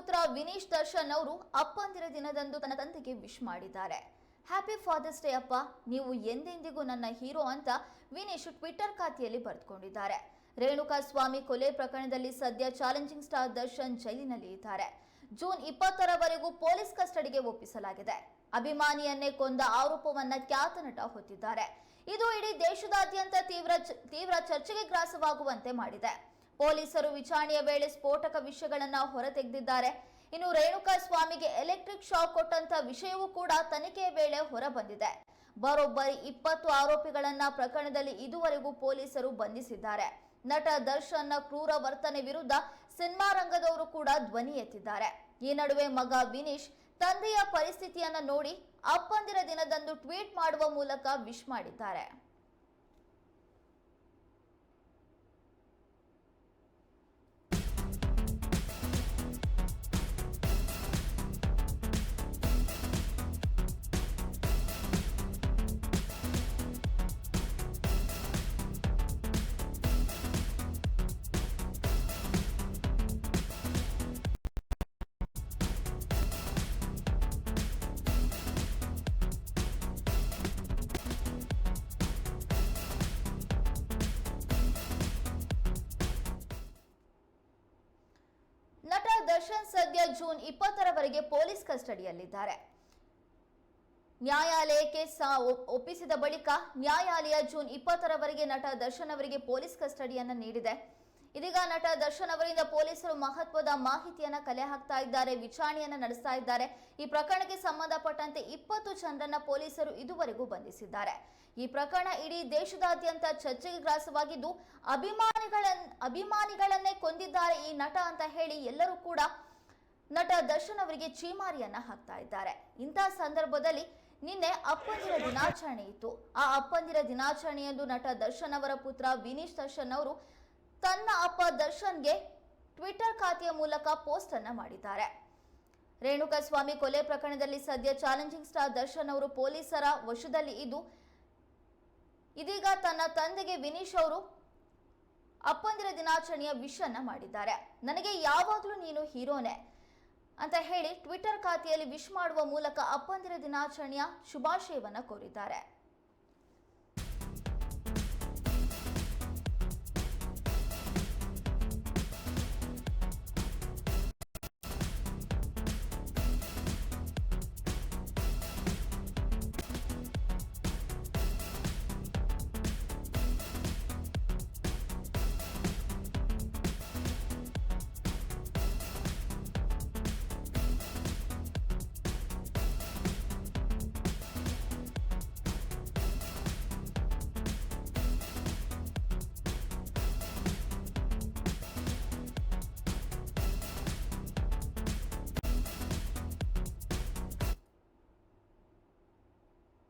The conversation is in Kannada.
ಪುತ್ರ ವಿನೀಶ್ ದರ್ಶನ್ ಅವರು ಅಪ್ಪಂದಿರ ದಿನದಂದು ತನ್ನ ತಂದೆಗೆ ವಿಶ್ ಮಾಡಿದ್ದಾರೆ. ಹ್ಯಾಪಿ ಫಾದರ್ಸ್ ಡೇ ಅಪ್ಪ, ನೀವು ಎಂದೆಂದಿಗೂ ನನ್ನ ಹೀರೋ ಅಂತ ವಿನೀಶ್ ಟ್ವಿಟರ್ ಖಾತೆಯಲ್ಲಿ ಬರೆದುಕೊಂಡಿದ್ದಾರೆ. ರೇಣುಕಾ ಸ್ವಾಮಿ ಕೊಲೆ ಪ್ರಕರಣದಲ್ಲಿ ಸದ್ಯ ಚಾಲೆಂಜಿಂಗ್ ಸ್ಟಾರ್ ದರ್ಶನ್ ಜೈಲಿನಲ್ಲಿ ಇದ್ದಾರೆ. ಜೂನ್ ಇಪ್ಪತ್ತರವರೆಗೂ ಪೊಲೀಸ್ ಕಸ್ಟಡಿಗೆ ಒಪ್ಪಿಸಲಾಗಿದೆ. ಅಭಿಮಾನಿಯನ್ನೇ ಕೊಂದ ಆರೋಪವನ್ನ ಖ್ಯಾತ ನಟ ಹೊತ್ತಿದ್ದಾರೆ. ಇದು ಇಡೀ ದೇಶದಾದ್ಯಂತ ತೀವ್ರ ತೀವ್ರ ಚರ್ಚೆಗೆ ಗ್ರಾಸವಾಗುವಂತೆ ಮಾಡಿದೆ. ಪೊಲೀಸರು ವಿಚಾರಣೆಯ ವೇಳೆ ಸ್ಫೋಟಕ ವಿಷಯಗಳನ್ನ ಹೊರತೆಗೆದಿದ್ದಾರೆ. ಇನ್ನು ರೇಣುಕಾ ಸ್ವಾಮಿಗೆ ಎಲೆಕ್ಟ್ರಿಕ್ ಶಾಕ್ ಕೊಟ್ಟಂತ ವಿಷಯವೂ ಕೂಡ ತನಿಖೆಯ ವೇಳೆ ಹೊರಬಂದಿದೆ. ಬರೋಬ್ಬರಿ ಇಪ್ಪತ್ತು ಆರೋಪಿಗಳನ್ನ ಪ್ರಕರಣದಲ್ಲಿ ಇದುವರೆಗೂ ಪೊಲೀಸರು ಬಂಧಿಸಿದ್ದಾರೆ. ನಟ ದರ್ಶನ್ನ ಕ್ರೂರ ವರ್ತನೆ ವಿರುದ್ಧ ಸಿನಿಮಾ ರಂಗದವರು ಕೂಡ ಧ್ವನಿ ಎತ್ತಿದ್ದಾರೆ. ಈ ನಡುವೆ ಮಗ ವಿನೀಶ್ ತಂದೆಯ ಪರಿಸ್ಥಿತಿಯನ್ನ ನೋಡಿ ಅಪ್ಪಂದಿರ ದಿನದಂದು ಟ್ವೀಟ್ ಮಾಡುವ ಮೂಲಕ ವಿಶ್ ಮಾಡಿದ್ದಾರೆ. ದರ್ಶನ್ ಸದ್ಯ ಜೂನ್ ಇಪ್ಪತ್ತರವರೆಗೆ ಪೊಲೀಸ್ ಕಸ್ಟಡಿಯಲ್ಲಿದ್ದಾರೆ. ನ್ಯಾಯಾಲಯಕ್ಕೆ ಒಪ್ಪಿಸಿದ ಬಳಿಕ ನ್ಯಾಯಾಲಯ ಜೂನ್ ಇಪ್ಪತ್ತರವರೆಗೆ ನಟ ದರ್ಶನ್ ಅವರಿಗೆ ಪೊಲೀಸ್ ಕಸ್ಟಡಿಯನ್ನು ನೀಡಿದೆ. ಇದೀಗ ನಟ ದರ್ಶನ್ ಅವರಿಂದ ಪೊಲೀಸರು ಮಹತ್ವದ ಮಾಹಿತಿಯನ್ನ ಕಲೆ ಹಾಕ್ತಾ ಇದ್ದಾರೆ, ವಿಚಾರಣೆಯನ್ನ ನಡೆಸ್ತಾ ಇದ್ದಾರೆ. ಈ ಪ್ರಕರಣಕ್ಕೆ ಸಂಬಂಧಪಟ್ಟಂತೆ ಇಪ್ಪತ್ತು ಜನರನ್ನ ಪೊಲೀಸರು ಇದುವರೆಗೂ ಬಂಧಿಸಿದ್ದಾರೆ. ಈ ಪ್ರಕರಣ ಇಡೀ ದೇಶದಾದ್ಯಂತ ಚರ್ಚೆಗೆ ಗ್ರಾಸವಾಗಿದ್ದು, ಅಭಿಮಾನಿಗಳ, ಅಭಿಮಾನಿಗಳನ್ನೇ ಕೊಂದಿದ್ದಾರೆ ಈ ನಟ ಅಂತ ಹೇಳಿ ಎಲ್ಲರೂ ಕೂಡ ನಟ ದರ್ಶನ್ ಅವರಿಗೆ ಚೀಮಾರಿಯನ್ನ ಹಾಕ್ತಾ ಇದ್ದಾರೆ. ಇಂತಹ ಸಂದರ್ಭದಲ್ಲಿ ನಿನ್ನೆ ಅಪ್ಪಂದಿರ ದಿನಾಚರಣೆ ಇತ್ತು. ಆ ಅಪ್ಪಂದಿರ ದಿನಾಚರಣೆಯಂದು ನಟ ದರ್ಶನ್ ಅವರ ಪುತ್ರ ವಿನೀಶ್ ದರ್ಶನ್ ಅವರು ತನ್ನ ಅಪ್ಪ ದರ್ಶನ್ಗೆ ಟ್ವಿಟರ್ ಖಾತೆಯ ಮೂಲಕ ಪೋಸ್ಟ್ ಅನ್ನ ಮಾಡಿದ್ದಾರೆ. ರೇಣುಕಾಸ್ವಾಮಿ ಕೊಲೆ ಪ್ರಕರಣದಲ್ಲಿ ಸದ್ಯ ಚಾಲೆಂಜಿಂಗ್ ಸ್ಟಾರ್ ದರ್ಶನ್ ಅವರು ಪೊಲೀಸರ ವಶದಲ್ಲಿ ಇದ್ದು, ಇದೀಗ ತನ್ನ ತಂದೆಗೆ ವಿನೀಶ್ ಅವರು ಅಪ್ಪಂದಿರ ದಿನಾಚರಣೆಯ ವಿಷನ್ನ ಮಾಡಿದ್ದಾರೆ. ನನಗೆ ಯಾವಾಗಲೂ ನೀನು ಹೀರೋನೇ ಅಂತ ಹೇಳಿ ಟ್ವಿಟರ್ ಖಾತೆಯಲ್ಲಿ ವಿಶ್ ಮಾಡುವ ಮೂಲಕ ಅಪ್ಪಂದಿರ ದಿನಾಚರಣೆಯ ಶುಭಾಶಯವನ್ನ ಕೋರಿದ್ದಾರೆ.